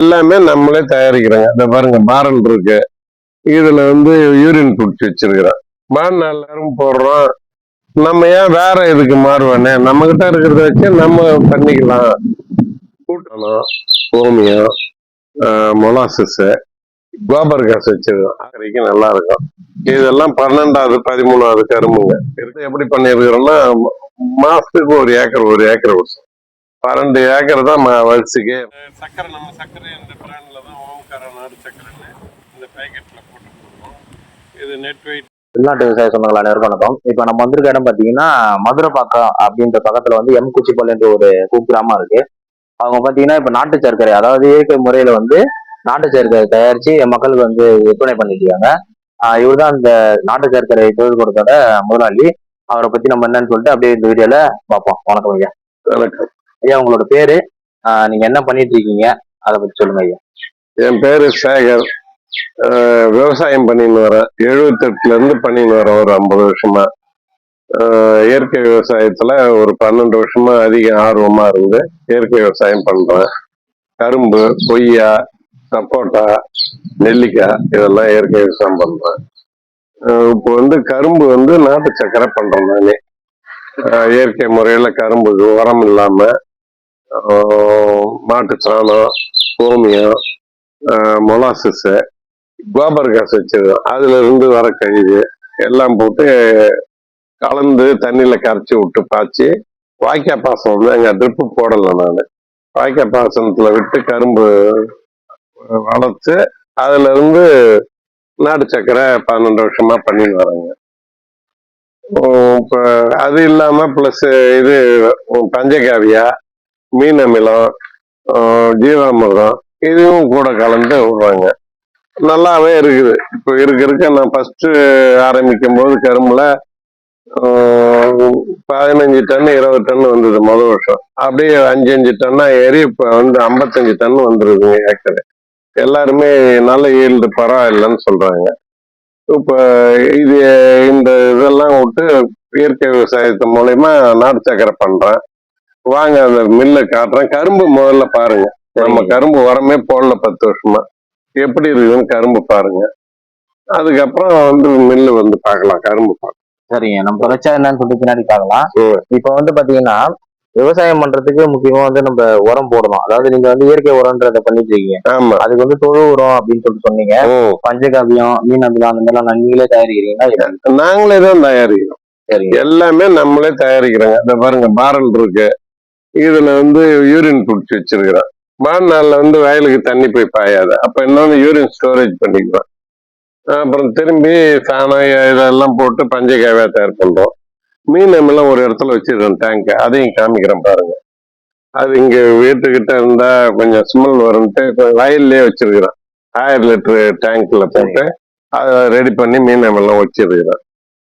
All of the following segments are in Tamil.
எல்லாமே நம்மளே தயாரிக்கிறோங்க. இந்த பாருங்க பாரல் இருக்கு. இதுல வந்து யூரின் குடிச்சு வச்சிருக்கிறோம். வாழ்நாள் எல்லாரும் போடுறோம். நம்ம ஏன் வேற இதுக்கு மாறுவானே நம்ம கிட்ட இருக்கிறத வச்சு நம்ம பண்ணிக்கலாம். கூட்டணும் ஓமியம் மொலாசஸ் கோபர் காசு வச்சிருக்கோம் அக்கறைக்கு நல்லா இருக்கும். இதெல்லாம் பன்னெண்டாவது பதிமூணாவது கரும்புங்க. இது எப்படி பண்ணிருக்கிறோம்னா மாசத்துக்கு ஒரு ஏக்கர் ஒரு ஏக்கர் வருஷம் பன்னெண்டு ஏக்கர் தான் ம- வரிசைக்கு. சக்கரை நம்ம சக்கரை இந்த பிராண்ட்ல தான் ஓம்கார நாடு சக்கரைன்னு இந்த பேக்கெட்ல போட்டு போடுவோம் இது நெட் வெயிட் வெளிநாட்டு விவசாய சொந்தங்கள் அனைவருக்கும் வணக்கம். இப்போ நம்ம வந்திருக்க இடம் பார்த்தீங்கன்னா மதுரைப்பாக்கம் அப்படின்ற பக்கத்துல வந்து எம் குச்சிப்பள்ளின்ற ஒரு குக்கிராமம் இருக்கு. அவங்க பார்த்தீங்கன்னா இப்போ நாட்டு சர்க்கரை அதாவது இயற்கை முறையில வந்து நாட்டு சர்க்கரை தயாரிச்சு மக்களுக்கு வந்து விற்பனை பண்ணிட்டு இருக்காங்க. இவர் தான் இந்த நாட்டு சர்க்கரை தொழில்கூடத்தோட முதலாளி. அவரை பத்தி நம்ம என்னன்னு சொல்லிட்டு அப்படியே இந்த வீடியோல பார்ப்போம். வணக்கம் ஐயா. வணக்கம். ஐயா உங்களோட பேரு? நீங்க என்ன பண்ணிட்டு இருக்கீங்க அதை பத்தி சொல்லுங்க ஐயா. என் பேரு சேகர். விவசாயம் பண்ணின்னு வரேன் எழுபத்தெட்டுல இருந்து பண்ணின்னு வரேன் ஒரு ஐம்பது வருஷமா. இயற்கை விவசாயத்துல ஒரு பன்னெண்டு வருஷமா அதிக ஆர்வமா இருந்து இயற்கை விவசாயம் பண்றேன். கரும்பு கொய்யா சப்போட்டா நெல்லிக்காய் இதெல்லாம் இயற்கை விவசாயம் பண்றேன். இப்போ வந்து கரும்பு வந்து நாட்டு சக்கரை பண்றேன் நானே. இயற்கை முறையில கரும்புக்கு உரம் இல்லாம மாட்டுச்சாணம் மாட்டு சாணம் கோமியம் மொலாசஸ் கோபர் காசு வச்சிருக்கோம் அதுல இருந்து வர கழிவு எல்லாம் போட்டு கலந்து தண்ணியில் கரைச்சி விட்டு பாய்ச்சி வாய்க்கா பாசனம் வந்து அங்கே ட்ரிப்பு போடலை நான். வாய்க்கா பாசனத்தில் விட்டு கரும்பு வளர்த்து அதுலேருந்து நாட்டு சக்கரை பன்னெண்டு வருஷமா பண்ணிட்டு வராங்க. இப்போ அது இல்லாமல் ப்ளஸ்ஸு இது பஞ்சகாவியா மீன் அமிலம் ஜீவாமிர்தம் இதுவும் கூட கலந்து விடுறாங்க. நல்லாவே இருக்குது. இப்போ இருக்க இருக்க நான் ஃபஸ்ட்டு ஆரம்பிக்கும் போது கரும்புல பதினஞ்சு டன் இருபது டன் வந்தது முதல் வருஷம். அப்படியே அஞ்சு அஞ்சு டன்னா ஏறி இப்போ வந்து ஐம்பத்தஞ்சு டன் வந்துருக்குங்க ஏக்கர். எல்லாருமே நல்ல ஈல்டு பரவாயில்லைன்னு சொல்றாங்க. இப்போ இது இந்த இதெல்லாம் விட்டு இயற்கை விவசாயத்து மூலயமா நாட்டு சக்கரை பண்றேன். வாங்க அந்த மில்லை காட்டுறேன். கரும்பு முதல்ல பாருங்க. நம்ம கரும்பு உரமே போடல பத்து வருஷமா. எப்படி இருக்குதுன்னு கரும்பு பாருங்க. அதுக்கப்புறம் வந்து மில்லு வந்து பார்க்கலாம் கரும்பு பார்க்கலாம். சரிங்க. நம்ம தொடர்ச்சியா என்னன்னு சொல்லிட்டு பின்னாடி பார்க்கலாம். இப்போ வந்து பாத்தீங்கன்னா விவசாயம் பண்றதுக்கு முக்கியமா வந்து நம்ம உரம் போடணும். அதாவது நீங்க வந்து இயற்கை உரம்ன்றத பண்ணிட்டு இருக்கீங்க. அதுக்கு வந்து தொழு உரம் அப்படின்னு சொல்லிட்டு சொன்னீங்க. பஞ்சகாவியம் மீன் அமிலம் அந்த மாதிரிலாம் நீங்களே தயாரிக்கிறீங்களா? நாங்களே தான் தயாரிக்கிறோம். எல்லாமே நம்மளே தயாரிக்கிறோங்க. இந்த பாருங்க பாரல் இருக்கு. இதுல வந்து யூரின் பிடிச்சி வச்சிருக்கிறோம் நாளில் வந்து வயலுக்கு தண்ணி போய் பாயாது. அப்ப இன்னொன்று யூரின் ஸ்டோரேஜ் பண்ணிக்கிறோம் அப்புறம் திரும்பி சாணம் இதெல்லாம் போட்டு பஞ்சகாவியா தயார் பண்றோம். மீன் எல்லாம் ஒரு இடத்துல வச்சிருக்கோம் டேங்க் அதையும் காமிக்கிறேன் பாருங்க. அது இங்க வீட்டுக்கிட்ட இருந்தா கொஞ்சம் ஸ்மெல் வரும்ட்டு இப்ப வயல்லே வச்சிருக்கிறோம் ஆயிரம் லிட்டரு டேங்க்ல போட்டு அதை ரெடி பண்ணி மீன் எல்லாம் வச்சிருக்கிறோம்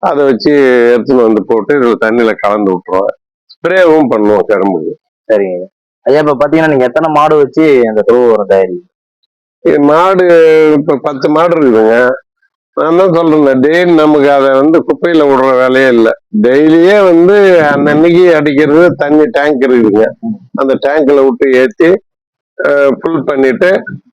அதை வச்சு எடுத்துன்னு வந்து போட்டு இதுல தண்ணியில கலந்து விட்டுருவேன். ஸ்ப்ரேவும் பண்ணுவோம் கரும்புக்கு சரிங்க. ஐயா இப்ப பாத்தீங்கன்னா நீங்க எத்தனை மாடு வச்சு அந்த தொழு உரம் தயாரிக்கிறீங்க இது மாடு இப்ப பத்து மாடு இருக்குதுங்க நான் தான் சொல்றேன் டெய்லி நமக்கு அதை வந்து குப்பையில விடுற வேலையே இல்லை. டெய்லியே வந்து அன்னன்னைக்கு அடிக்கிறது தண்ணி டேங்க் இருக்குதுங்க. அந்த டேங்க்ல விட்டு ஏற்றி ஃபுல் பண்ணிட்டு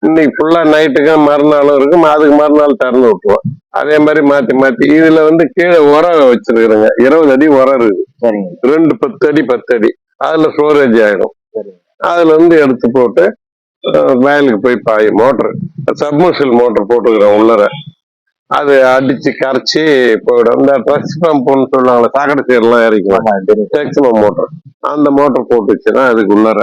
இன்னைக்கு ஃபுல்லா நைட்டுக்கு மறுநாளும் இருக்கும். அதுக்கு மறுநாள் திறந்து விட்டுருவோம். அதே மாதிரி மாத்தி மாத்தி. இதுல வந்து கீழே உரம் வச்சிருக்கிறேங்க. இருபது அடி உரம் சரிங்க. ரெண்டு பத்து அடி பத்து அடி. அதுல ஸ்டோரேஜ் ஆயிடும். அதுல இருந்து எடுத்து போட்டு வயலுக்கு போய் பாயும் மோட்டர் சப்மர்ஷியல் மோட்டர் போட்டுக்கிறோம் உள்ளர. அது அடிச்சு கரைச்சி போயிடும். இந்த ட்ரக்ஸ் பம்புன்னு சொல்லுவாங்களே சாக்கடை சீரெல்லாம் இறக்குவோம் ஆமா தெரியும் மேக்சிமம் மோட்டர் அந்த மோட்டர் போட்டுச்சுன்னா அதுக்கு உள்ளர.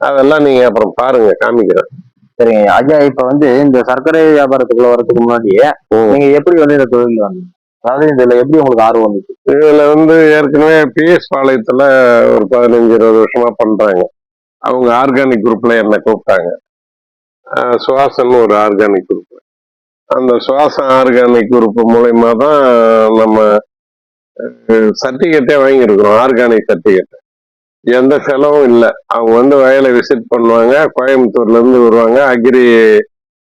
அதெல்லாம் நீங்க அப்புறம் பாருங்க காமிக்கிறேன். சரிங்க ஐயா இப்ப வந்து இந்த சர்க்கரை வியாபாரத்துக்குள்ள வரதுக்கு முன்னாடியே. நீங்க எப்படி வந்து இந்த தொழில் வந்தீங்க? அதாவது இதுல எப்படி உங்களுக்கு ஆர்வம் வந்துச்சு? இதுல வந்து ஏற்கனவே பிஎஸ் பாளையத்துல ஒரு பதினஞ்சு இருபது வருஷமா பண்றாங்க. அவங்க ஆர்கானிக் குரூப்ல என்ன கூப்பிட்டாங்க. சுவாசன் ஒரு ஆர்கானிக் குரூப். அந்த சுவாசம் ஆர்கானிக் குரூப் மூலயமா தான் நம்ம சர்டிஃபிகேட்டே வாங்கியிருக்கிறோம் ஆர்கானிக் சர்டிஃபிகேட் எந்த செலவும் இல்லை. அவங்க வந்து வயலை விசிட் பண்ணுவாங்க. கோயம்புத்தூர்ல இருந்து வருவாங்க. அக்ரி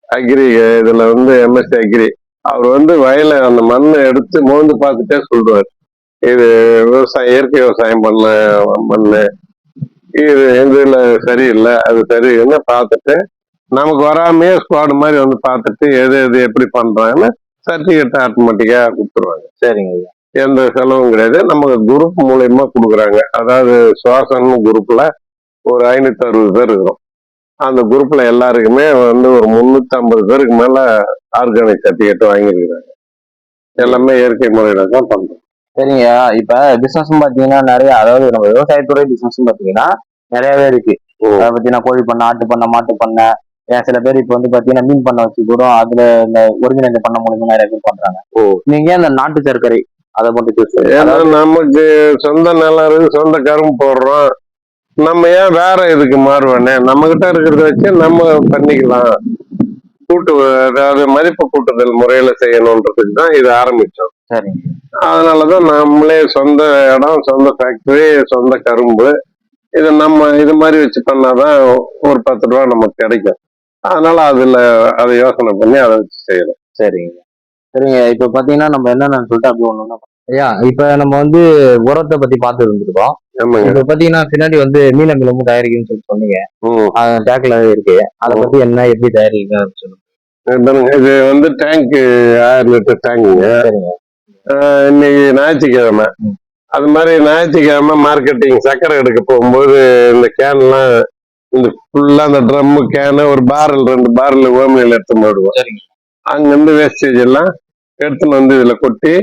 அக்ரி இதுல வந்து எம்எஸ்சி அக்ரி அவர் வந்து வயலை அந்த மண்ணை எடுத்து மோந்து பார்த்துட்டே சொல்றாரு இது விவசாயம் இயற்கை விவசாயம் பண்ண மண்ணு. இது இதுல சரியில்லை அது சரின்னு பார்த்துட்டு நமக்கு வராமையே ஸ்குவாடு மாதிரி வந்து பார்த்துட்டு எது எது எப்படி பண்றாங்கன்னு சர்டிஃபிகேட் ஆட்டோமேட்டிக்கா கொடுத்துருவாங்க. சரிங்க ஐயா. எந்த செலவும் கிடையாது. நமக்கு குரூப் மூலியமா கொடுக்குறாங்க. அதாவது சுவாசன் குரூப்ல ஒரு ஐநூத்தி அறுபது பேர் இருக்கிறோம். அந்த குரூப்ல எல்லாருக்குமே வந்து ஒரு முன்னூத்தி ஐம்பது பேருக்கு மேல ஆர்கானிக் சர்டிஃபிகேட் வாங்கியிருக்கிறாங்க. எல்லாமே இயற்கை முறையில தான் பண்றோம். சரிங்க. இப்ப பிசினஸ் பாத்தீங்கன்னா நிறைய அதாவது நம்ம விவசாயத்துறை பிசினஸ் பாத்தீங்கன்னா நிறையவே இருக்கு. அதை பாத்தீங்கன்னா கோழி பண்ணை ஆட்டு பண்ணை மாட்டு பண்ணை ஏன் சில பேர் இப்ப வந்து பாத்தீங்கன்னா மீன் பண்ணை வச்சு கூட அதுல இந்த ஒருங்கிணைந்த பண்ணை மூலியமா நிறைய பேர் பண்றாங்க. ஓ. நீங்க இந்த நாட்டு சர்க்கரை அதை மட்டும்? ஏன்னா நமக்கு சொந்த நிலம் இருக்கு சொந்த கரும்பு போடுறோம். நம்ம ஏன் வேற இதுக்கு மாறுவானே? நம்ம கிட்ட இருக்கிறத வச்சு நம்ம பண்ணிக்கலாம். கூட்டு அதாவது மதிப்பு கூட்டுதல் முறையில செய்யணுன்றதுக்கு தான் இது ஆரம்பிச்சோம். அதனாலதான் நம்மளே சொந்த இடம் சொந்த ஃபேக்டரி சொந்த கரும்பு இது நம்ம இது மாதிரி வச்சு பண்ணாதான் ஒரு பத்து ரூபா நமக்கு கிடைக்கும். அதனால அதுல அதை யோசனை பண்ணி அதை வச்சு செய்யறோம் சரிங்க. சரிங்க இப்ப பாத்தீங்கன்னா நம்ம என்னன்னு சொல்லிட்டு அப்படி ஒண்ணு ஐயா இப்ப நம்ம வந்து உரத்தை பத்தி பார்த்து இருந்திருக்கோம். இப்ப பாத்தீங்கன்னா பின்னாடி வந்து மீன மிளமும் தயாரிக்குன்னு சொல்லி சொன்னீங்க டேக்ல இருக்கு. அதை பத்தி என்ன எப்படி தயாரிக்குங்க அப்படின்னு சொல்லுங்க. இது வந்து டேங்க் ஆயிரம் லிட்டர் டேங்குங்க இன்னைக்கு ஞாயிற்றுக்கிழமை. அது மாதிரி ஞாயிற்றுக்கிழமை மார்க்கெட்டிங் சக்கரை எடுக்க போகும்போது இந்த கேன்லாம் இந்த ஃபுல்லா அந்த ட்ரம்மு கேனு ஒரு பேரல் ரெண்டு பேரல் ஓமியில் எடுத்து போடுவோம் சரிங்க. அங்கிருந்து வேஸ்டேஜ் எல்லாம் எடுத்துன்னு வந்து இதுல கொட்டி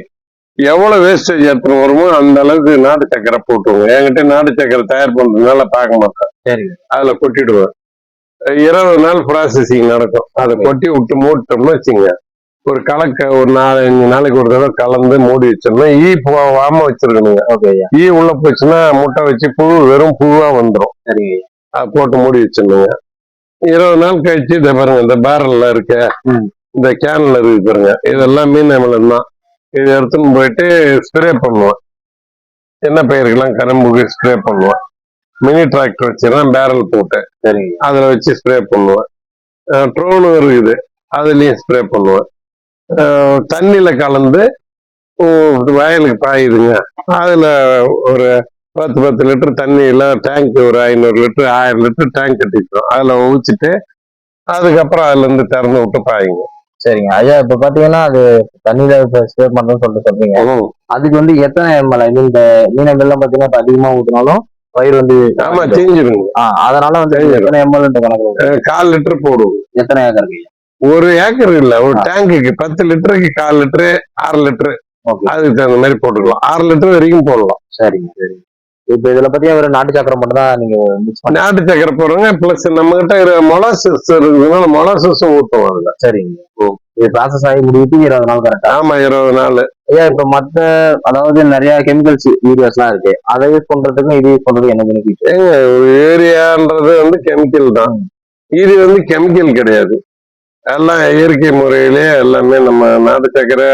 எவ்வளவு வேஸ்டேஜ் எடுத்துன்னு வருமோ அந்த அளவுக்கு நாட்டு சக்கரை போட்டுருவோம். என்கிட்ட நாட்டு சக்கரை தயார் பண்றதுனால பார்க்க மாட்டேன். சரிங்க. அதுல கொட்டிடுவேன். இருபது நாள் ப்ராசஸிங் நடக்கும். அதை கொட்டி விட்டு மூட்டோம்னு வச்சுங்க. ஒரு கலக்க ஒரு நாலஞ்சு நாளைக்கு ஒரு தடவை கலந்து மூடி வச்சிடணும். ஈ போகாம வச்சிருக்கணுங்க. ஈ உள்ள போச்சுன்னா முட்டை வச்சு புழு வெறும் புழுவா வந்துடும் அதை போட்டு மூடி வச்சிடணுங்க. இருபது நாள் கழிச்சு இதை பாருங்க இந்த பேரல்ல இருக்க. இந்த கேன்ல இருக்கு பாருங்க. இதெல்லாம் மீன் அமிலம் தான். இது எடுத்துன்னு போயிட்டு ஸ்ப்ரே பண்ணுவோம். என்ன பயிருக்கெல்லாம் கரும்புக்கு ஸ்ப்ரே பண்ணுவோம். மினி டிராக்டர் வச்சுதான் பேரல் போட்டு சரிங்க. அதில் வச்சு ஸ்ப்ரே பண்ணுவேன் ட்ரோனும் இருக்குது. அதுலேயும் ஸ்ப்ரே பண்ணுவேன் தண்ணியில கலந்து வயலுக்கு பாயுதுங்க. அதில் ஒரு பத்து பத்து லிட்டர் தண்ணியில் டேங்க் ஒரு ஐநூறு லிட்டர் ஆயிரம் லிட்டர் டேங்க் கட்டிக்கிறோம். அதில் ஊற்றிட்டு அதுக்கப்புறம் அதுலேருந்து திறந்து விட்டு பாயுங்க. சரிங்க. ஐயா இப்ப பாத்தீங்கன்னா அது தண்ணியில இப்ப ஸ்ப்ரே பண்றோம்னு சொல்லிட்டு சொல்றீங்க. அதுக்கு வந்து எத்தனை எம்எல் ஐ மீன் இந்த மீன் எம்எல்லாம் பாத்தீங்கன்னா இப்ப அதிகமா ஊத்தினாலும் பயிர் வந்து ஆமா தீஞ்சிருங்க அதனால வந்து. எத்தனை எம்எல் கணக்கு கால் லிட்டர் போடுவோம். எத்தனை ஏக்கர் ஒரு ஏக்கர் இல்ல ஒரு டேங்குக்கு பத்து லிட்டருக்கு கால் லிட்டரு ஆறு லிட்டரு. அதுக்கு தகுந்த மாதிரி போட்டுக்கலாம். ஆறு லிட்டர் வரைக்கும் போடலாம். சரிங்க சரிங்க. இப்ப இதுல பத்தி ஒரு நாட்டு சக்கரை மட்டும் தான் நீங்க நாட்டு சக்கரை போடுறோங்க பிளஸ் நம்ம கிட்ட மொலாசஸ் இருக்குதுனால மொலாசஸும் ஊற்றுவோம் அதுல. சரிங்க. இது ப்ராசஸ் ஆகி முடிவுக்கு இருபது நாள் கரெக்டா ஆமா இருபது நாள். ஐயா இப்ப மத்த அதாவது நிறைய கெமிக்கல்ஸ் யூரியாஸ் எல்லாம் இருக்கு. அதை யூஸ் பண்றதுக்கும் இது யூஸ் பண்றதுக்கு என்ன பெனிஃபிட் ஏரியான்றது வந்து கெமிக்கல் தான். இது வந்து கெமிக்கல் கிடையாது. எல்லாம் இயற்கை முறையிலே எல்லாமே நம்ம நாட்டு சக்கரை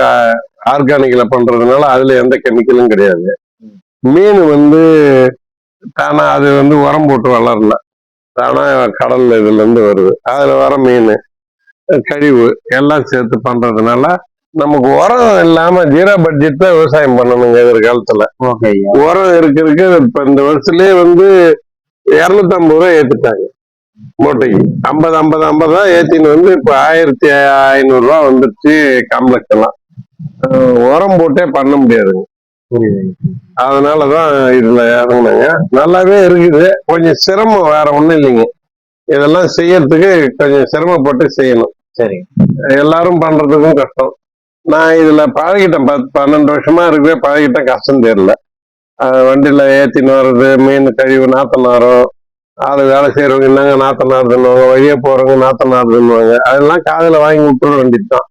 ஆர்கானிக்ல பண்றதுனால அதுல எந்த கெமிக்கலும் கிடையாது. மீன் வந்து தானா அது வந்து உரம் போட்டு வளரல. தானா கடல்ல இதுல இருந்து வருது. அதுல வர மீன் கழிவு எல்லாம் சேர்த்து பண்றதுனால நமக்கு உரம் இல்லாம ஜீரோ பட்ஜெட் தான் விவசாயம் பண்ணணுங்க எதிர்காலத்துல. உரம் இருக்கு இருக்கு. இப்ப இந்த வருஷத்துலயே வந்து இருநூத்தி ஐம்பது ரூபா ஏத்திட்டாங்க. மூட்டைக்கு ஐம்பது ஐம்பது ஐம்பது ரூபா ஏத்தின்னு வந்து இப்ப ஆயிரத்தி ஐநூறு ரூபா வந்துருச்சு காம்ப்ளெக்ஸ் எல்லாம் உரம் போட்டே பண்ண முடியாதுங்க. அதனாலதான் இதுல இறங்குனாங்க. நல்லாவே இருக்குது. கொஞ்சம் சிரமம் வேற ஒண்ணும் இல்லைங்க. இதெல்லாம் செய்யறதுக்கு கொஞ்சம் சிரமப்பட்டு செய்யணும். சரிங்க எல்லாரும் பண்றதுக்கும் கஷ்டம். நான் இதுல பழகிட்டேன். பத்து பன்னெண்டு வருஷமா இருக்கவே பழகிட்டேன். கஷ்டம் தெரியல. வண்டியில ஏத்தின்னு வர்றது மீன் கழிவு நாத்தனாரம் ஆளு வேலை செய்யறவங்க என்னங்க நாத்தனாருதுன்னுவாங்க வழியே போறவங்க நாத்தனாருதுன்னுவாங்க அதெல்லாம் காதுல வாங்கி விட்டுற வேண்டியதுதான்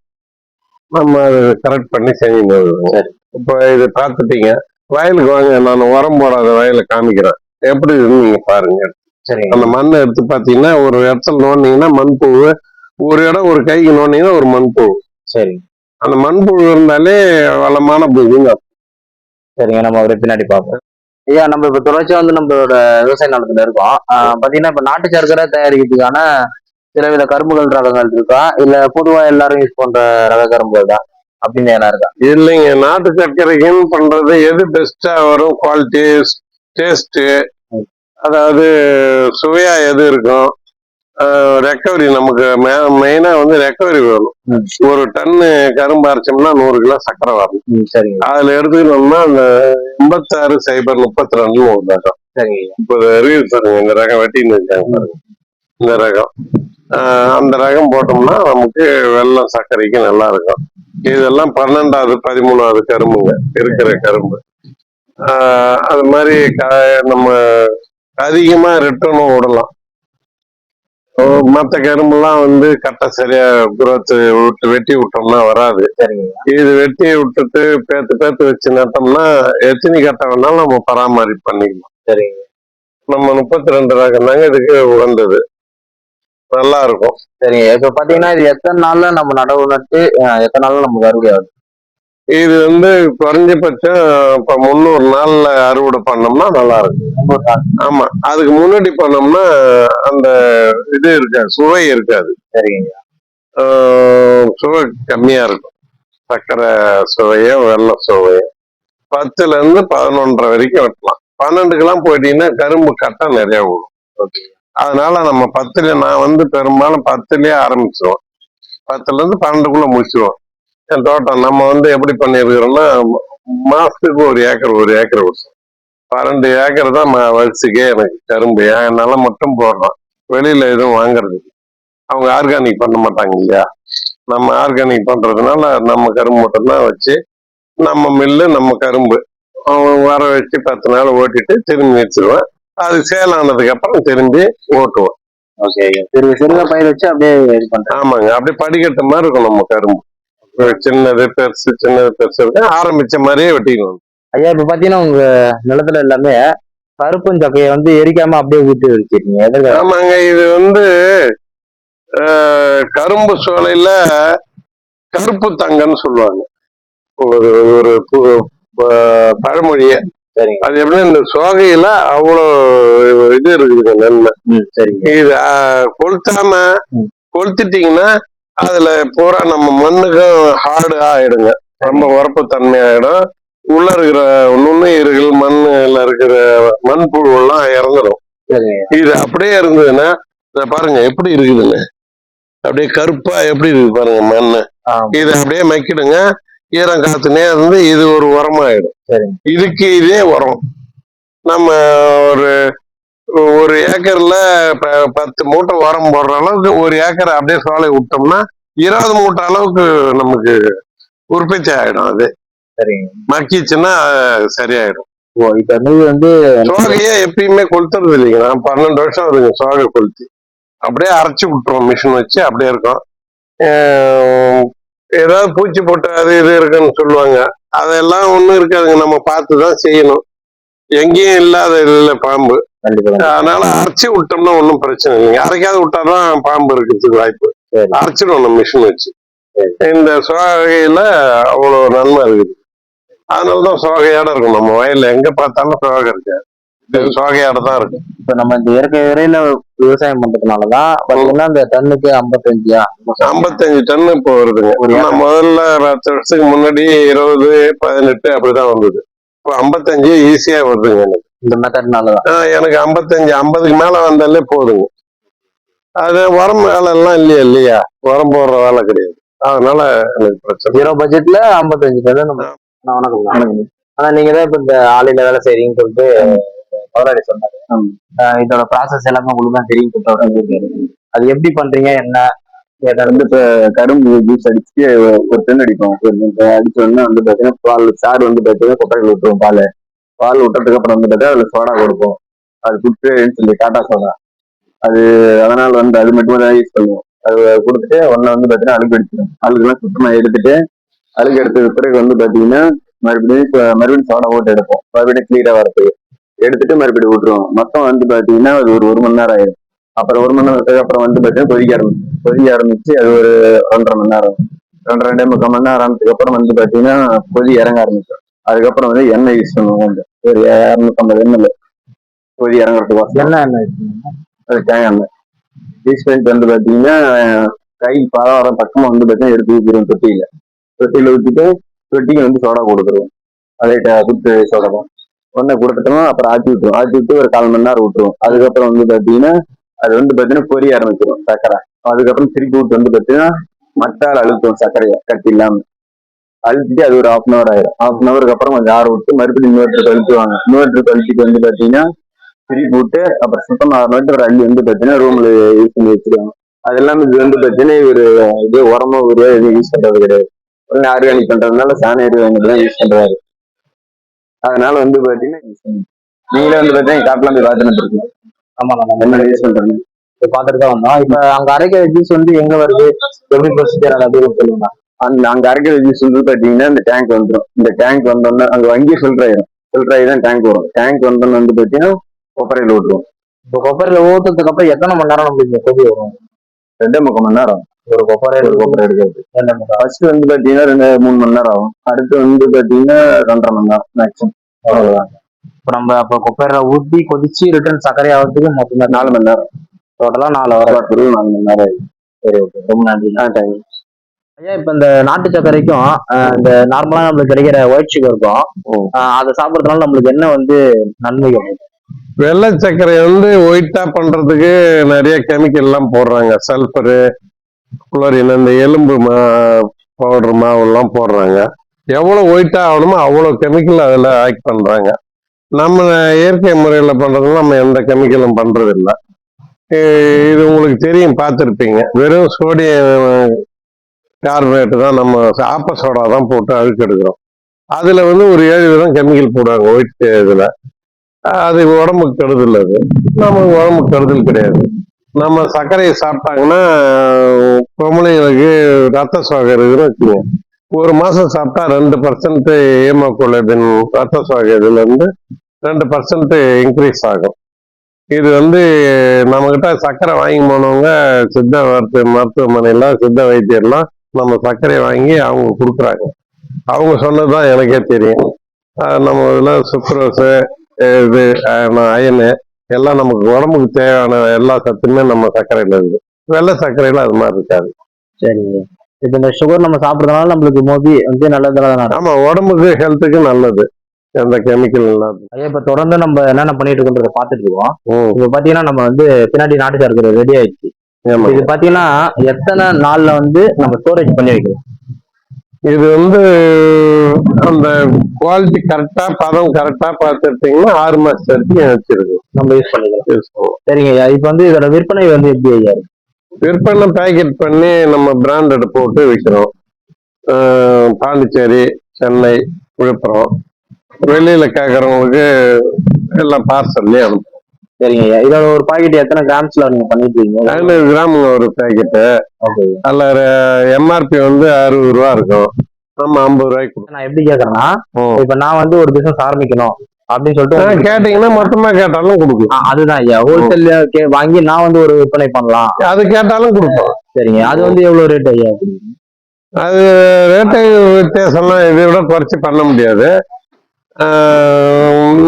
நம்ம அதை கரெக்ட் பண்ணி செஞ்சுன்னு வருவோம் சரி. இப்போ இது பார்த்துட்டீங்க. வயலுக்கு வாங்க நான் உரம் போடாத வயலை காமிக்கிறேன். எப்படி இருக்குன்னு நீங்க பாருங்க. அந்த மண்ணை எடுத்து பார்த்தீங்கன்னா ஒரு இடத்துல நோண்டிங்கன்னா மண்புழு ஒரு இடம் ஒரு கைக்கு நோண்டிங்கன்னா ஒரு மண்புழு. சரிங்க அந்த மண்புழு இருந்தாலே வளமான பூமிங்க. சரிங்க நம்ம அப்படியே பின்னாடி பார்ப்போம். ஐயா நம்ம இப்ப தொடர்ச்சியா வந்து நம்மளோட விவசாய நிலத்துல இருக்கோம். பாத்தீங்கன்னா இப்ப நாட்டு சர்க்கரை தயாரிக்கிறதுக்கான சில வித கரும்புகள் ரகங்கள் இருக்கா? இல்ல பொதுவா எல்லாரும் யூஸ் பண்ற ரக கரும்புகள் தான்? அப்படின்னு என்ன இருக்கா? இல்லைங்க நாட்டு சர்க்கரைக்குன்னு பண்றது எது பெஸ்டா வரும்? குவாலிட்டி டேஸ்ட் அதாவது சுவையா எது இருக்கும்? ரெக்கவரி நமக்கு மெயினா வந்து ரெக்கவரி வேணும். ம். ஒரு டன்னு கரும்பு அரைச்சோம்னா நூறு கிலோ சக்கரை வரணும் ம், சரிங்க. அதுல எடுத்துக்கணும்னா அந்த எண்பத்தாறு சைபர் முப்பத்தி ரெண்டு ஒரு ரகம். ரிவ்யூ பாருங்க இந்த ரகம் வெட்டின்னு இருக்காங்க இந்த ரகம். அந்த ரகம் போட்டோம்னா நமக்கு வெள்ளம் சர்க்கரைக்கு நல்லா இருக்கும். இதெல்லாம் பன்னெண்டாவது பதிமூணாவது கரும்புங்க. இருக்கிற கரும்பு. அது மாதிரி நம்ம அதிகமா ரிட்டர்னும் விடலாம். மற்ற கரும்புலாம் வந்து கட்டை சரியா குரோத் விட்டு வெட்டி விட்டோம்னா வராது. சரிங்க. இது வெட்டி விட்டுட்டு பேத்து பேத்து வச்சு நட்டோம்னா எத்தனை கட்டை வேணாலும் நம்ம பராமரிப்பு பண்ணிக்கலாம். சரிங்க. நம்ம முப்பத்தி ரெண்டு ரகம் தாங்க இதுக்கு உகந்தது. நல்லா இருக்கும் சரிங்க. இப்ப பாத்தீங்கன்னா இது எத்தனை நாள்ல நம்ம நடவு நட்டு எத்தனை நாள்ல நம்ம அறுவடை ஆகுது இது வந்து குறைஞ்சபட்சம் இப்ப முந்நூறு நாள்ல அறுவடை பண்ணோம்னா நல்லா இருக்கும் ஆமா. அதுக்கு முன்னாடி பண்ணோம்னா அந்த இது இருக்காது சுவை இருக்காது. சரிங்க. சுவை கம்மியா இருக்கும் சர்க்கரை சுவையும் வெள்ளை சுவையும் பத்துல இருந்து பதினொன்றரை வரைக்கும் வெட்டலாம் பன்னெண்டுக்கெல்லாம் போயிட்டீங்கன்னா கரும்பு கட்டை நிறைய விடும் ஓகே. அதனால நம்ம பத்துல நான் வந்து பெரும்பாலும் பத்துலயே ஆரம்பிச்சிருவோம். பத்துல இருந்து பன்னெண்டுக்குள்ள முடிச்சிருவோம். என் தோட்டம் நம்ம வந்து எப்படி பண்ணிருக்கிறோம்னா மாசத்துக்கு ஒரு ஏக்கர் ஒரு ஏக்கர் வருஷம் பன்னெண்டு ஏக்கர் தான் வரிசைக்கே எனக்கு கரும்பு. என்னால மட்டும் போடுறோம் வெளியில எதுவும் வாங்குறது அவங்க ஆர்கானிக் பண்ண மாட்டாங்க இல்லையா? நம்ம ஆர்கானிக் பண்றதுனால நம்ம கரும்பு மட்டும்தான் வச்சு நம்ம மில்லு நம்ம கரும்பு. அவங்க வர வச்சு பத்து நாள் ஓட்டிட்டு திரும்பி வச்சிருவேன். அது சேல் ஆனதுக்கு அப்புறம் திரும்பி ஓட்டுவோம். ஓகே சிறுக சிறுக பயிர் வச்சு அப்படியே இது பண்றேன் ஆமாங்க. அப்படியே படிக்கட்டு மாதிரி இருக்கும் நம்ம கரும்பு. ஒரு சின்னது பெருசு சின்னது பெருசு. இருக்கு ஆரம்பிச்ச மாதிரியே வெட்டிக்கணும் ஐயா இப்ப பாத்தீங்கன்னா உங்க நிலத்துல எல்லாமே கருப்பும் சக்கையை வந்து எரிக்காம அப்படியே ஊத்தி வச்சிருக்கீங்க. ஆமாங்க. இது வந்து கரும்பு சோலையில கருப்பு தங்கன்னு சொல்லுவாங்க. ஒரு ஒரு பழமொழிய. அது எப்படி இந்த சோகையில அவ்வளோ இது இருக்குதுங்க நன்மை சரிங்க. இது கொளுத்தாம. கொளுத்திட்டீங்கன்னா அதுல பூரா நம்ம மண்ணுக்கும் ஹார்டு ஆயிடுங்க. ரொம்ப உரப்பு தன்மை ஆயிடும் உள்ள இருக்கிற நுண்ணுயிர்கள் மண்ணுல இருக்கிற மண்புழு எல்லாம் இறந்துடும் சரிங்க. இது அப்படியே இருந்ததுன்னா பாருங்க எப்படி இருக்குதுன்னு. அப்படியே கருப்பா எப்படி இருக்கு பாருங்க மண்ணு. இது அப்படியே மக்கிடுங்க. ஈரம் காத்துனே இருந்து இது ஒரு உரமாயிடும். இதுக்கு இதே உரம். நம்ம ஒரு ஒரு ஏக்கர்ல பத்து மூட்டை உரம் போடுற அளவுக்கு ஒரு ஏக்கர் அப்படியே சோலை விட்டோம்னா இருபது மூட்டை அளவுக்கு நமக்கு உற்பத்தி ஆயிடும் அது. மக்கிச்சுன்னா சரியாயிடும். ஓ இப்ப வந்து சோகையே எப்பயுமே கொளுத்துறது இல்லைங்க. நான் பன்னெண்டு வருஷம் வருங்க சோகை கொளுத்தி. அப்படியே அரைச்சி விட்டுருவோம் மிஷின் வச்சு அப்படியே இருக்கும். ஏதாவது பூச்சி போட்டு அது இது இருக்குன்னு சொல்லுவாங்க. அதெல்லாம் ஒண்ணும் இருக்காதுங்க. நம்ம பார்த்து தான் செய்யணும். எங்கேயும் இல்லாத இல்லை பாம்பு. அதனால அரைச்சி விட்டோம்னா ஒன்றும் பிரச்சனை இல்லைங்க. அரைக்காத விட்டாதான் பாம்பு இருக்கிறதுக்கு வாய்ப்பு. அரைச்சிடும் நம்ம மிஷின் வச்சு. இந்த சோகையில அவ்வளோ நன்மை இருக்குது. அதனாலதான் சோகையோட இருக்கும். நம்ம வயல்ல எங்க பார்த்தாலும் சோகை இருக்கு இது சோகையோட தான் இருக்கு. இப்ப நம்ம இந்த இயற்கை வரையில விவசாயம் பண்றதுனாலதான் பாத்தீங்கன்னா இந்த டன்னுக்கு ஐம்பத்தஞ்சியா? ஐம்பத்தஞ்சு டன் இப்போ வருதுங்க. ஆனா முதல்ல பத்து வருஷத்துக்கு முன்னாடி இருபது பதினெட்டு அப்படிதான் வந்தது. இப்போ ஐம்பத்தஞ்சு ஈஸியா வருதுங்க எனக்கு. இந்த மெத்தட்னாலதான். எனக்கு ஐம்பத்தஞ்சு ஐம்பதுக்கு மேல வந்தாலே போதுங்க. அது உரம் வேலை எல்லாம் இல்லையா இல்லையா? உரம் போடுற வேலை கிடையாது. அதனால எனக்கு பிரச்சனை. ஜீரோ பட்ஜெட்ல ஐம்பத்தஞ்சு டன் வணக்கம். வணக்கம். ஆனா நீங்க தான் இப்ப இந்த ஆலையில வேலை செய்றீங்கன்னு சொல்லிட்டு பவராடி சொன்னாரு. இதோட ப்ராசஸ் எல்லாமே உங்களுக்கு தான் தெரியும் சொல்லியிருக்காரு. அது எப்படி பண்றீங்க என்ன? வந்து இப்ப கரும்பு ஜூஸ் அடிச்சு ஒரு டன் அடிப்போம். இப்ப அடிச்ச உடனே வந்து பாத்தீங்கன்னா பால் சாறு வந்து பாத்தீங்கன்னா கொட்டைகள் விட்டுருவோம் பால். பால் விட்டதுக்கு அப்புறம் வந்து பார்த்தா அதுல சோடா கொடுப்போம். அது குட்டு சொல்லி டாட்டா சோடா அது அதனால வந்து அது மட்டும் தான் யூஸ் பண்ணுவோம். அது கொடுத்துட்டு ஒன்னு வந்து பாத்தீங்கன்னா அழுக்கு அடிச்சிடும் அழுகுலாம் சுத்தமா எடுத்துட்டு அழுக்கு எடுத்தது பிறகு வந்து பாத்தீங்கன்னா மறுபடியும் மறுபடியும் சோடா போட்டு எடுப்போம். மறுபடியும் கிளியரா வரதுக்கு. எடுத்துட்டு மறுபடியும் விட்டுருவோம். மொத்தம் வந்து பாத்தீங்கன்னா அது ஒரு ஒரு மணி நேரம் ஆயிடும் அப்புறம் ஒரு மணி நேரத்துக்கு அப்புறம் வந்து பாத்தீங்கன்னா கொதிக்க ஆரம்பிக்கும் கொதிக்க ஆரம்பிச்சு அது ஒரு ஒன்றரை மணி நேரம். ரெண்டு ரெண்டே முக்கால் மணி நேரம் ஆனதுக்கு அப்புறம் வந்து பாத்தீங்கன்னா கொதி இறங்க ஆரம்பிச்சிடும் அதுக்கப்புறம் வந்து எண்ணெய் யூஸ் பண்ணுவோம் கொஞ்சம் ஒரு இரநூத்தம்பது எண்ணெய் கொதி இறங்குறதுக்கு என்ன என்ன அது தேங்காய் எண்ணெய். யூஸ் பண்ணிட்டு வந்து பாத்தீங்கன்னா கை பலவாரம் பக்கமா வந்து பாத்தீங்கன்னா எடுத்து ஊற்றிடுவோம் தொட்டியில. தொட்டியில ஊற்றிட்டு தொட்டிக்கு வந்து சோடா கொடுத்துருவோம் அதே குத்து சோடா தான். ஒன்றை கொடுத்துட்டோம் அப்புறம் ஆட்டி விட்டுருவோம் ஆட்டி விட்டு ஒரு கால் மணி நேரம் விட்டுருவோம் அதுக்கப்புறம் வந்து பாத்தீங்கன்னா அது வந்து பாத்தீங்கன்னா பொரிய ஆரம்பிச்சிடும் சர்க்கரை. அதுக்கப்புறம் திருப்பி விட்டு வந்து பாத்தீங்கன்னா மட்டால் அழுத்தும் சர்க்கரையை கட்டி இல்லாம. அழுத்திட்டு அது ஒரு ஹாஃப் அன் அவர் ஆயிடும் ஹாஃப் அன் அவருக்கு அப்புறம் கொஞ்சம் ஆற விட்டு மறுபடியும் இன்வெர்டர் அழுத்துவாங்க. இன்வெர்டர் அழுத்திட்டு வந்து பாத்தீங்கன்னா திருப்பி விட்டு அப்புறம் சுத்தம் ஆகிட்டு ஒரு அள்ளி வந்து பாத்தீங்கன்னா ரூம்ல யூஸ் பண்ணி வச்சிருவாங்க. அது எல்லாமே இது வந்து பாத்தீங்கன்னா ஒரு இது உரமா ஒரு எதுவும் யூஸ் பண்றது கிடையாது. ஆர்கானிக் பண்றதுனால சாண எரு தான் யூஸ் பண்றாரு. அதனால வந்து பாத்தீங்கன்னா. நீங்களே வந்து பாத்தீங்கன்னா காட்டலாம் போய் பார்த்துட்டு இருக்கீங்க ஆமா நம்ம என்ன யூஸ் இப்ப பாத்துட்டு தான் வந்தோம். இப்ப அங்க அரைக்கிற ஜூஸ் வந்து எங்க வருது? எப்படி ப்ரொசீஜர் அது சொல்லுங்க. அந்த அங்க அரைக்கிற ஜூஸ் வந்து பாத்தீங்கன்னா இந்த டேங்க் வந்துடும் இந்த டேங்க் வந்தோடனே அங்க வங்கி ஃபில்டர் ஆயிரும். ஃபில்டர் ஆகி தான் டேங்க் வரும் டேங்க் வந்தோடனே வந்து பாத்தீங்கன்னா கொப்பரையில விட்டுரும் இப்போ கொப்பரையில ஊத்துறதுக்கு அப்புறம் எத்தனை மணி நேரம் நம்மளுக்கு கொதி வரும்? ரெண்டே முக்கால் மணி நேரம் ஒரு கொப்பரையில ஒரு கொப்பரை எடுக்கிறது. ஃபர்ஸ்ட் வந்து பாத்தீங்கன்னா ரெண்டு மூணு மணி நேரம் ஆகும். அடுத்து வந்து பாத்தீங்கன்னா ரெண்டரை மணி நேரம் மேக்ஸிமம் அவ்வளவுதான். இப்ப நம்ம அப்ப கொப்பரையில ஊத்தி கொதிச்சு ரிட்டர்ன் சர்க்கரை ஆகிறதுக்கு மொத்தம் நாலு மணி நேரம். டோட்டலா நாலு டோட்டல் நாலு மணி நேரம். சரி ஓகே ரொம்ப நன்றி. டைம் ஐயா இப்ப இந்த நாட்டு சர்க்கரைக்கும் இந்த நார்மலா நம்மளுக்கு கிடைக்கிற ஒயிட் சுகருக்கும். அதை சாப்பிடறதுனால நம்மளுக்கு என்ன வந்து நன்மைகள் வெள்ளை சர்க்கரை வந்து ஒயிட்டா பண்றதுக்கு நிறைய கெமிக்கல் எல்லாம் போடுறாங்க. சல்பரு குளரின் இந்த எலும்பு மா பவுடர் மாவு எல்லாம் போடுறாங்க. எவ்வளவு ஒயிட்டாக ஆகணுமோ அவ்வளவு கெமிக்கல் அதுல ஆக்ட் பண்றாங்க. நம்ம இயற்கை முறையில பண்றதுல நம்ம எந்த கெமிக்கலும் பண்றது இது உங்களுக்கு தெரியும் பார்த்துருப்பீங்க. வெறும் சோடியம் கார்பரேட் தான் நம்ம ஆப்ப சோடா தான் போட்டு அழுக்கு எடுக்கிறோம். அதுல வந்து ஒரு ஏழு விதம் கெமிக்கல் போடுவாங்க ஒயிட் இதுல. அது உடம்புக்கு கெடுதல் அது. நம்ம உடம்புக்கு கெடுதல் கிடையாது. நம்ம சர்க்கரையை சாப்பிட்டாங்கன்னா பொம்பளைங்களுக்கு ரத்த சோகை இருக்குன்னு வச்சுக்கோங்க. ஒரு மாசம் சாப்பிட்டா ரெண்டு பர்சன்ட் ஹீமோகுளோபின் ரத்த சோகை இதுல இருந்து ரெண்டு பர்சன்ட் இன்க்ரீஸ் ஆகும். இது வந்து நம்மக்கிட்ட சர்க்கரை வாங்கி போனவங்க சித்த மருத்துவ மருத்துவமனையில சித்த வைத்தியர்லாம் நம்ம சர்க்கரையை வாங்கி அவங்க கொடுக்குறாங்க. அவங்க சொன்னதுதான் எனக்கே தெரியும். நம்ம இதில் சுக்ரோஸு இது அயனு எல்லாம் நமக்கு உடம்புக்கு தேவையான எல்லா சத்துமே நம்ம சர்க்கரையில இருக்கு. வெள்ளை சர்க்கரையில அது மாதிரி இருக்காது. சரி. இப்ப இந்த சுகர் நம்ம சாப்பிடறதுனால நம்மளுக்கு மோதி வந்து நல்லதுல ஆமா உடம்புக்கு ஹெல்த்துக்கு நல்லது. எந்த கெமிக்கல் இல்லாத ஐயா இப்ப தொடர்ந்து நம்ம என்னென்ன பண்ணிட்டு இருக்கோன்றத பாத்துட்டு இருக்கோம். இப்ப பாத்தீங்கன்னா நம்ம வந்து பின்னாடி நாட்டு சர்க்கரை ரெடி ஆயிடுச்சு. இது பாத்தீங்கன்னா எத்தனை நாள்ல வந்து நம்ம ஸ்டோரேஜ் பண்ணி வைக்கலாம் இது வந்து அந்த குவாலிட்டி கரெக்டா பதம் கரெக்டா பார்த்துட்டீங்கன்னா ஆறு மாசம் வரைக்கும் வச்சிருக்கு நம்ம யூஸ் பண்ணிக்கலாம். யூஸ் பண்ணுவோம். சரிங்க ஐயா. இப்ப வந்து இதோட விற்பனை வந்து எப்படி ஐயா? விற்பனை பேக்கெட் பண்ணி நம்ம பிராண்டட் போட்டு விற்கிறோம் பாண்டிச்சேரி சென்னை விழுப்புரம். வெளியில கேட்கறவங்களுக்கு எல்லாம் பார்சல்லே அனுப்பும் சரிங்க ஐயா. இதோட ஒரு பாக்கெட் எத்தனை கிராம்ஸ்ல நீங்க பண்ணிட்டு இருக்கீங்க ஐநூறு கிராம் ஒரு பேக்கெட்டு அதில் எம்ஆர்பி வந்து அறுபது ரூபா இருக்கும். நம்ம ஐம்பது ரூபாய்க்கு நான் எப்படி கேக்குறேன்னா. இப்ப நான் வந்து ஒரு பிசினஸ் ஆரம்பிக்கணும் அப்படின்னு சொல்லிட்டு கேட்டீங்கன்னா மொத்தமா கேட்டாலும் கொடுக்கும் ஆ, அதுதான் ஐயா. ஹோல்சேல் வாங்கி நான் வந்து ஒரு விற்பனை பண்ணலாம். அது கேட்டாலும் கொடுப்போம் சரிங்க. அது வந்து எவ்வளவு ரேட் ஐயா? அது ரேட்டு வித்தியாசம்லாம் இதை விட குறைச்சி பண்ண முடியாது.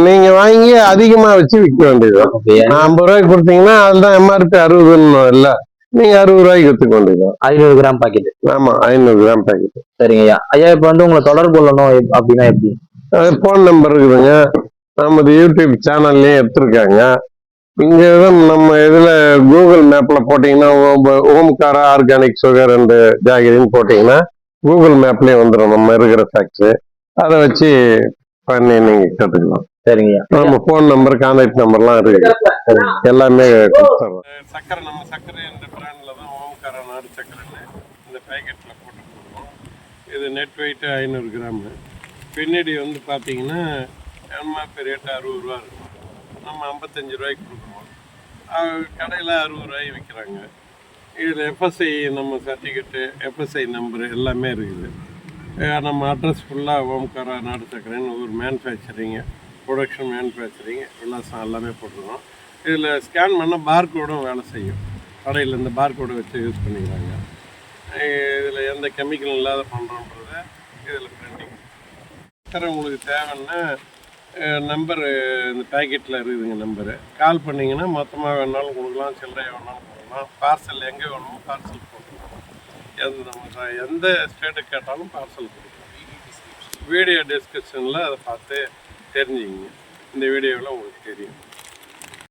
நீங்க வாங்கி அதிகமா வச்சு விற்க வேண்டியது ஓகே நான் ஐம்பது ரூபாய்க்கு கொடுத்தீங்கன்னா அதுதான் எம்ஆர்பி அறுபதுன்னு இல்ல. நீங்க அறுபது ரூபாய்க்கு வித்துக்க வேண்டியது ஐநூறு கிராம் பாக்கெட் ஆமா ஐநூறு கிராம் பேக்கெட் சரிங்க ஐயா ஐயா இப்ப வந்து உங்களை தொடர்பு கொள்ளணும் அப்படின்னா எப்படி? ஃபோன் நம்பர் இருக்குதுங்க. நமது யூடியூப் சேனல்லையும் எடுத்திருக்காங்க. இங்க நம்ம இதுல கூகுள் மேப்ல போட்டீங்கன்னா Om- Omkara organic sugar and ஜாகிரின்னு போட்டீங்கன்னா கூகுள் மேப்லயே வந்துடும் நம்ம இருக்கிற ஃபேக்ட்ரி அதை வச்சு பண்ணி நீங்க நம்ம ஃபோன் நம்பர் கான்டாக்ட் நம்பர்லாம் இருக்கு. எல்லாமே கொடுத்துறோம். சக்கரை நம்ம சக்கரை என்ற பிராண்ட்ல தான் ஓம்காரா நாடு சக்கரைன்னு இந்த பேக்கெட்ல போட்டு இது நெட் வெயிட் ஐநூறு கிராம் பின்னாடி வந்து பார்த்தீங்கன்னா எம்ஆர்பி ரேட்டு அறுபது ரூபா இருக்கும் நம்ம ஐம்பத்தஞ்சு ரூபாய்க்கு கொடுக்குறோம். கடையில் அறுபது ரூபாய்க்கு விற்கிறாங்க இதில் எஃப்எஸ்ஐ நம்ம சர்டிஃபிகேட்டு எஃப்எஸ்ஐ நம்பர் எல்லாமே இருக்குது. நம்ம அட்ரஸ் ஃபுல்லாக ஓம்காரா நாடு சக்கரைன்னு ஒரு மேனுஃபேக்சரிங்கு ப்ரொடக்ஷன் மேனுஃபேக்சரிங் விலாசம் எல்லாமே போட்டிருக்கோம். இதில் ஸ்கேன் பண்ணால் பார்கோடும் வேலை செய்யும். கடையில் இந்த பார்கோடை வச்சு யூஸ் பண்ணிக்கிறாங்க. இதில் எந்த கெமிக்கல் இல்லாத பண்ணுறோன்றத இதில் பிரிண்டிங் சார் உங்களுக்கு தேவைன்னா நம்பரு இந்த பேக்கெட்டில் இருக்குதுங்க நம்பரு கால் பண்ணிங்கன்னா மொத்தமாக வேணாலும் கொடுக்கலாம் சில்லறையாக வேணாலும் கொடுக்கலாம். பார்சல் எங்கே வேணுமோ பார்சல் எந்த நம்ம எந்த ஸ்டேட்டுக்கு கேட்டாலும் பார்சல் கொடுக்கலாம். வீடியோ டிஸ்கிரிப்ஷனில் அதை பார்த்து தெரிஞ்சுக்கிங்க. இந்த வீடியோவில் உங்களுக்கு தெரியும்.